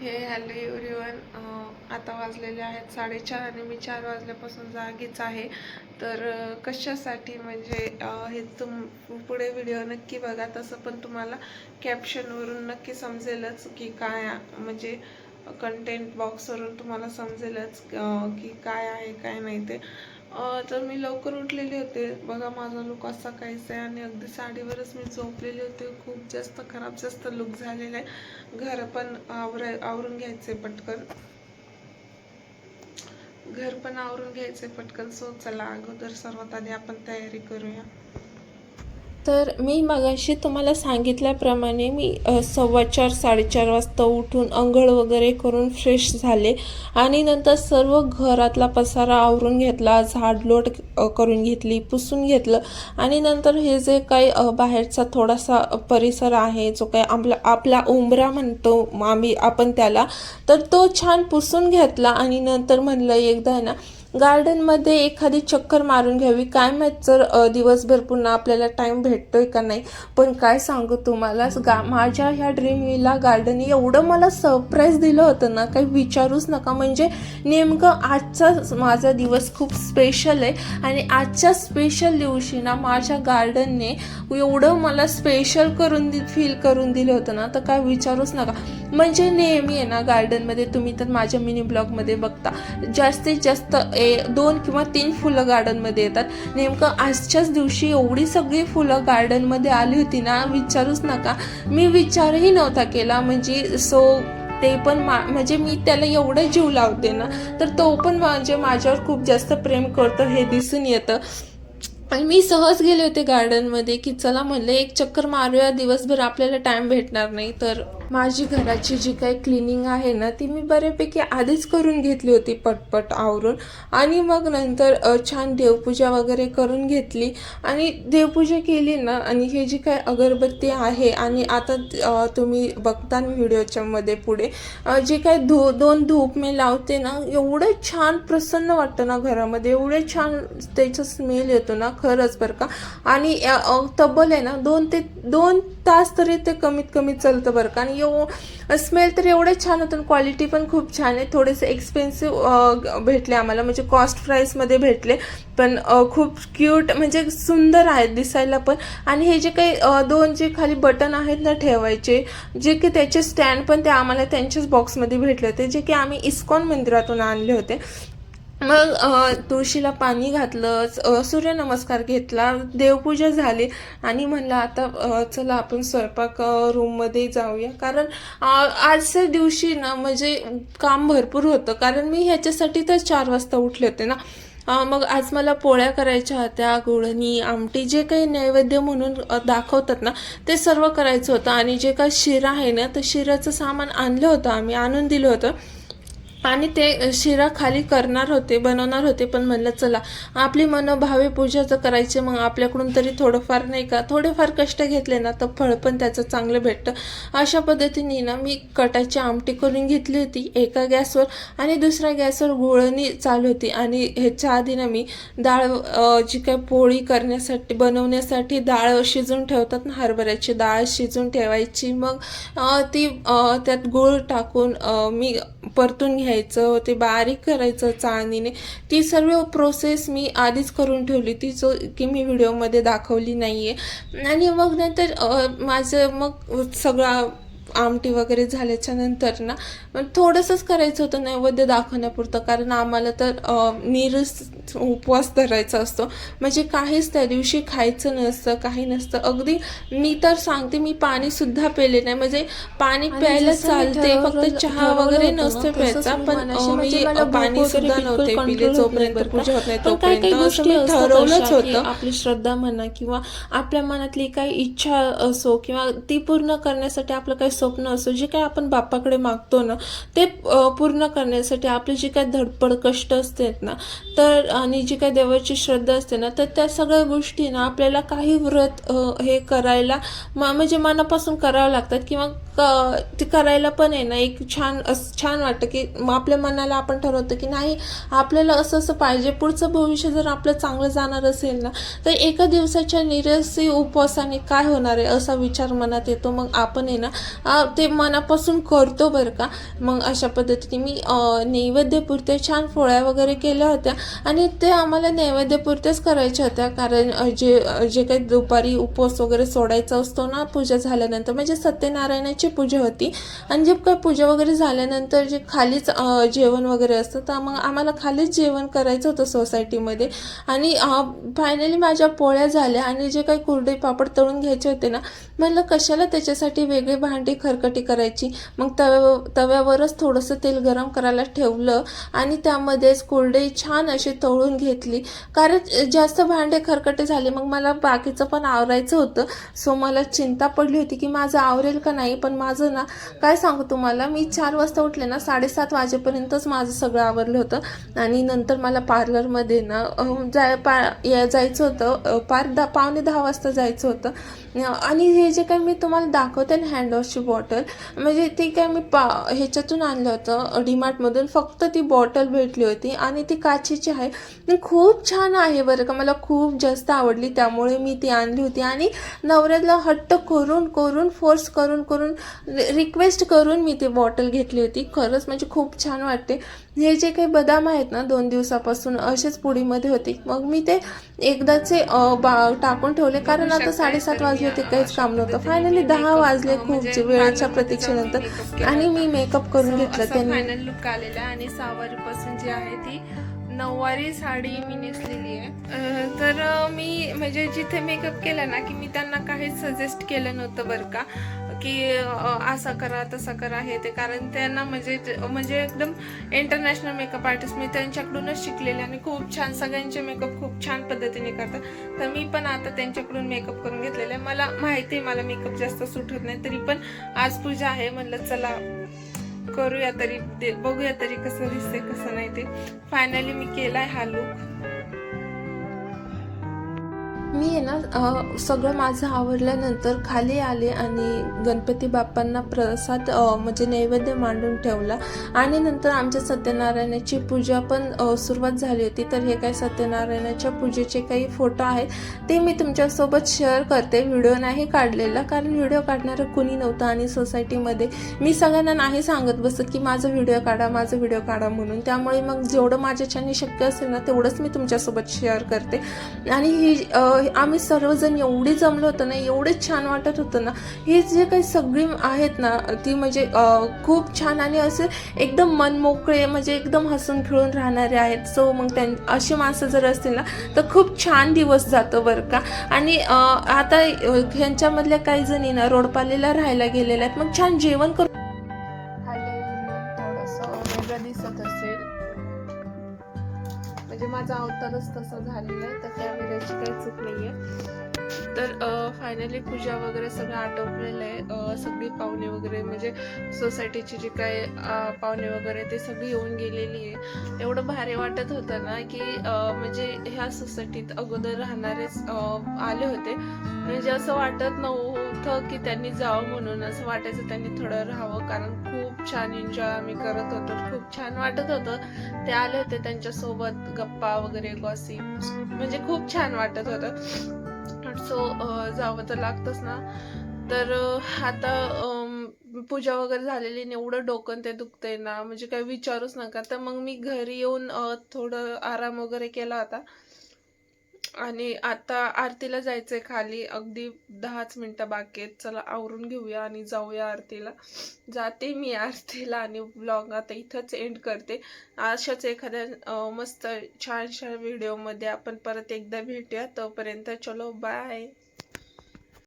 हे hello everyone आता वाजलेले आहेत साडेचार आणि मी चार वाजल्यापासून जागीच आहे. तर कशासाठी म्हणजे हे तुम पुढे व्हिडिओ नक्की बघा. तसं पण तुम्हाला कॅप्शनवरून नक्की समजेलच की काय म्हणजे कंटेंट बॉक्सवरून तुम्हाला समजेलच की काय आहे काय नाही ते. तर मी लवकर उठलेले होते. बघा माझा लुक असा काहीच आहे आणि अगदी साडीवरच मी झोपलेले होते. खूप जास्त खराब जास्त लुक झालेला आहे. घर पण आवरा आवरून घ्यायचे पटकन. घर पण आवरून घ्यायचे पटकन. सो चला अगोदर सर्वात आधी आपण तयारी करूया. तर मी मगाशी तुम्हाला सांगितल्याप्रमाणे मी सव्वा चार साडेचार वाजता उठून अंघोळ वगैरे करून फ्रेश झाले आणि नंतर सर्व घरातला पसारा आवरून घेतला झाडलोट करून घेतली पुसून घेतलं आणि नंतर हे जे काही बाहेरचा थोडासा परिसर आहे जो काही आपला आपला उंबरा म्हणतो आम्ही आपण त्याला तर तो छान पुसून घेतला आणि नंतर म्हणलं एकदा ना गार्डनमध्ये एखादी चक्कर मारून घ्यावी. काय माहीत जर दिवसभर पुन्हा आपल्याला टाईम भेटतोय का नाही. पण काय सांगू तुम्हाला गा माझ्या ह्या ड्रीमला गार्डनने गार्डन एवढं मला सरप्राईज दिलं होतं ना काही विचारूच नका. म्हणजे नेमकं आजचा माझा दिवस खूप स्पेशल आहे. आणि आजच्या स्पेशल दिवशी ना माझ्या गार्डनने एवढं मला स्पेशल करून दि फील करून दिलं होतं ना तर काय विचारूच नका. म्हणजे नेहमी आहे ना गार्डनमध्ये तुम्ही तर माझ्या मिनी ब्लॉगमध्ये बघता. जास्तीत जास्त ए दोन किंवा तीन फुलं गार्डनमध्ये येतात. नेमकं आजच्याच दिवशी एवढी सगळी फुलं गार्डनमध्ये आली होती ना विचारूच नका. मी विचारही नव्हता केला म्हणजे सो ते पण मा म्हणजे मी त्याला एवढं जीव लावते ना तर तो पण म्हणजे माझ्यावर खूप जास्त प्रेम करतो हे दिसून येतं. आणि मी सहज गेले होते गार्डनमध्ये की चला म्हणलं एक चक्कर मारूया दिवसभर आपल्याला टाइम भेटणार नाही तर माझी घराची जी काही क्लिनिंग आहे ना ती मी बऱ्यापैकी आधीच करून घेतली होती पटपट आवरून. आणि मग नंतर छान देवपूजा वगैरे करून घेतली. आणि देवपूजा केली ना आणि हे जी काही अगरबत्ती आहे आणि आता तुम्ही बघता व्हिडिओच्यामध्ये व्हिडिओच्या मध्ये पुढे जे काही धू दोन धूप मी लावते ना एवढं छान प्रसन्न वाटतं ना घरामध्ये. एवढे छान त्याचा स्मेल येतो ना खरंच बरं का. आणि तब्बल आहे ना दोन ते दोन तास तरी ते कमीत कमी चालतं बरं का. आणि येऊ स्मेल तर एवढं छान होतं क्वालिटी पण खूप छान आहे. थोडेसे एक्सपेन्सिव्ह भेटले आम्हाला. म्हणजे कॉस्ट प्राईसमध्ये भेटले. पण खूप क्यूट म्हणजे सुंदर आहेत दिसायला पण. आणि हे जे काही दोन जे खाली बटन आहेत ना ठेवायचे जे की त्याचे स्टँड पण ते आम्हाला त्यांच्याच बॉक्समध्ये भेटले होते. जे की आम्ही इस्कॉन मंदिरातून आणले होते. मग तुळशीला पाणी घातलं सूर्यनमस्कार घेतला देवपूजा झाली आणि म्हणलं आता चला आपण स्वयंपाक रूममध्ये जाऊया. कारण आजच्या दिवशी ना म्हणजे काम भरपूर होतं. कारण मी ह्याच्यासाठी तर चार वाजता उठले होते ना. मग आज मला पोळ्या करायच्या होत्या गुळणी आमटी जे काही नैवेद्य म्हणून दाखवतात ना ते सर्व करायचं होतं. आणि जे काही शिरा आहे ना तर शिराचं सामान आणलं होतं आम्ही आणून दिलं होतं. आणि ते शिरा खाली करणार होते बनवणार होते पण म्हणलं चला आपली मनोभावे पूजा जर करायची मग आपल्याकडून तरी थोडंफार नाही का थोडेफार कष्ट घेतले ना तर फळ पण त्याचं चांगलं भेटतं. अशा पद्धतीने ना मी कटाची आमटी करून घेतली होती एका गॅसवर आणि दुसऱ्या गॅसवर गुळणी चालू होती. आणि ह्याच्या आधी ना मी डाळ जी काय पोळी करण्यासाठी बनवण्यासाठी डाळ शिजून ठेवतात ना हरभऱ्याची डाळ शिजून ठेवायची. मग ती त्यात गूळ टाकून मी परतून घ्यायचं ते बारीक करायचं चाळणीने. ती सर्व प्रोसेस मी आधीच करून ठेवली. ती जो की मी व्हिडिओमध्ये दाखवली नाही आहे आणि मग नंतर माझं मग सगळा आमटी वगैरे झाल्याच्यानंतर ना थोडंसंच करायचं होतं नैवेद्य दाखवण्यापुरतं. कारण आम्हाला तर नीरस उपवास धरायचा असतो. म्हणजे काहीच त्या दिवशी खायचं नसतं काही नसतं. अगदी मी तर सांगते मी पाणीसुद्धा पेले नाही. म्हणजे पाणी प्यायला चालते फक्त चहा वगैरे नसतं प्यायचा. पण मी मला भूक पाणी वगैरे सुद्धा बिलकुल नव्हते पिले जोपर्यंत. पूजा होत नाही तोपर्यंत ठरवलंच होतं. आपली श्रद्धा म्हणा किंवा आपल्या मनातली काही इच्छा असो किंवा ती पूर्ण करण्यासाठी आपलं काही स्वप्न असो जे काय आपण बाप्पाकडे मागतो ना ते पूर्ण करण्यासाठी आपले जे काय धडपड कष्ट असते ना तर आणि जी काय देवाची श्रद्धा असते ना तर त्या सगळ्या गोष्टी ना आपल्याला काही व्रत हे करायला म्हणजे मनापासून करावं लागतात किंवा क ते करायला पण आहे ना एक छान असं छान वाटतं की मग आपल्या मनाला आपण ठरवतो की नाही आपल्याला असं असं पाहिजे पुढचं भविष्य जर आपलं चांगलं जाणार असेल ना तर एका दिवसाच्या निरसी उपवासाने काय होणार आहे असा विचार मनात येतो. मग आपण आहे ना ते मनापासून करतो बरं का. मग अशा पद्धतीने मी नैवेद्यपुरत्या नैवेद्यपुरते छान पोळ्या वगैरे केल्या होत्या. आणि ते आम्हाला नैवेद्यपुरत्याच करायच्या होत्या. कारण जे जे काही दुपारी उपवास वगैरे सोडायचा असतो ना पूजा झाल्यानंतर म्हणजे सत्यनारायणाची पूजा होती. आणि जे काही पूजा वगैरे झाल्यानंतर जे खालीच जेवण वगैरे असतं तर मग आम्हाला खालीच जेवण करायचं होतं सोसायटीमध्ये. आणि फायनली माझ्या पोळ्या झाल्या. आणि जे काही कुरडे पापड तळून घ्यायचे होते ना म्हणलं कशाला त्याच्यासाठी वेगळे भांडी खरकटी करायची. मग तव्या तव्यावरच थोडंसं तेल गरम करायला ठेवलं आणि त्यामध्येच कोरडे छान अशी तळून घेतली. कारण जास्त भांडे खरकटे झाले मग मला बाकीचं पण आवरायचं होतं. सो मला चिंता पडली होती की माझं आवरेल का नाही? पण माझं ना काय सांगू तुम्हाला? मी चार वाजता उठले ना साडेसात वाजेपर्यंतच माझं सगळं आवरलं होतं. आणि नंतर मला पार्लरमध्ये ना जाय पा या- जायचं होतं पार दहा पावणे दहा वाजता जायचं होतं. आणि हे जे काही मी तुम्हाला दाखवते ना हँडवॉशची बॉटल म्हणजे ती काय मी पा ह्याच्यातून आणलं होतं डीमार्टमधून फक्त ती बॉटल भेटली होती आणि ती काचेची आहे. ती खूप छान आहे बरं का मला खूप जास्त आवडली त्यामुळे मी ती आणली होती. आणि नवऱ्याला हट्ट करून करून फोर्स करून करून रिक्वेस्ट करून मी ती बॉटल घेतली होती. खरंच म्हणजे खूप छान वाटते. हे जे काही बदाम आहेत ना दोन दिवसापासून असेच पुडीमध्ये होते. मग मी ते एकदाचे बा टाकून ठेवले. कारण आता साडेसात वाजले होते काहीच काम नव्हतं. फायनली दहा वाजले खूप वेळेच्या प्रतीक्षेनंतर. आणि मी मेकअप करून घेतला त्यांनी. फायनल लुक आलेला आणि सहावारी पासून जी आहे ती नऊवारी साडी मी नेसलेली आहे. तर मी म्हणजे जिथे मेकअप केला ना की मी त्यांना काहीच सजेस्ट केलं नव्हतं बरं का. की असं असा करा तसा करा हे ते. कारण त्यांना म्हणजे म्हणजे एकदम इंटरनॅशनल मेकअप आर्टिस्ट मी त्यांच्याकडूनच शिकलेले आणि खूप छान सगळ्यांचे मेकअप खूप छान पद्धतीने करतात. तर मी पण आता त्यांच्याकडून मेकअप करून घेतलेला आहे. मला माहिती आहे मला मेकअप जास्त सूट होत नाही. तरी पण आज पूजा आहे म्हणलं चला करूया तरी ते बघूया तरी कसं दिसते कसं नाही ते. फायनली मी केलाय हा लुक मी आहे ना सगळं माझं आवरल्यानंतर खाली आले आणि गणपती बाप्पांना प्रसाद म्हणजे नैवेद्य मांडून ठेवला. आणि नंतर आमच्या सत्यनारायणाची पूजा पण सुरुवात झाली होती. तर हे काही सत्यनारायणाच्या पूजेचे काही फोटो आहेत ते मी तुमच्यासोबत शेअर करते. व्हिडिओ नाही काढलेला कारण व्हिडिओ काढणारं कुणी नव्हतं आणि सोसायटीमध्ये मी सगळ्यांना नाही सांगत बसत की माझा व्हिडिओ काढा माझा व्हिडिओ काढा म्हणून. त्यामुळे मग जेवढं माझ्याच्याने शक्य असेल ना तेवढंच मी तुमच्यासोबत शेअर करते. आणि ही आम्ही सर्वजण एवढे जमलो होतो ना एवढे छान वाटत होतं ना. हे जे काही सगळी आहेत ना ती म्हणजे खूप छान आणि असे एकदम मन मोकळे म्हणजे एकदम हसून खेळून राहणारे आहेत. सो मग त्यां अशी माणसं जर असतील ना तर खूप छान दिवस जातो बरं का. आणि आता ह्यांच्यामधल्या काही जणी ना रोडपालेला राहायला गेलेल्या आहेत. मग छान जेवण करून थोडस वेगळं दिसत असेल. म्हणजे माझा अवतारच तसा झालेला आहे तर त्यावेळेची काही चूक आहे तर फायनली पूजा वगैरे सगळं आटोपलेलं आहे. सगळी पाहुणे वगैरे म्हणजे सोसायटीची जी काय पाहुणे वगैरे ते सगळी येऊन गेलेली आहे. एवढं भारी वाटत होतं ना की म्हणजे ह्या सोसायटीत अगोदर राहणारेच आले होते. म्हणजे असं वाटत नव्हतं की त्यांनी जावं म्हणून असं वाटायचं त्यांनी थोडं राहावं. कारण खूप छान एन्जॉय आम्ही करत होतो. खूप छान वाटत होतं. ते आले होते त्यांच्यासोबत गप्पा वगैरे गॉसिप म्हणजे खूप छान वाटत होतं. सो जावं तर लागतंच ना. तर आता अं, पूजा वगैरे झालेली आणि एवढं डोकं ते दुखतंय ना. म्हणजे काही विचारूच नका. तर मग मी घरी येऊन थोडं आराम वगैरे केला होता. आणि आता आरतीला जायचंय खाली. अगदी दहाच मिनिटं बाकी आहेत. चला आवरून घेऊया आणि जाऊया आरतीला. जाते मी आरतीला आणि ब्लॉग आता इथंच एंड करते. अशाच एखाद्या मस्त छान छान व्हिडिओमध्ये आपण परत एकदा भेटूया. तोपर्यंत चलो बाय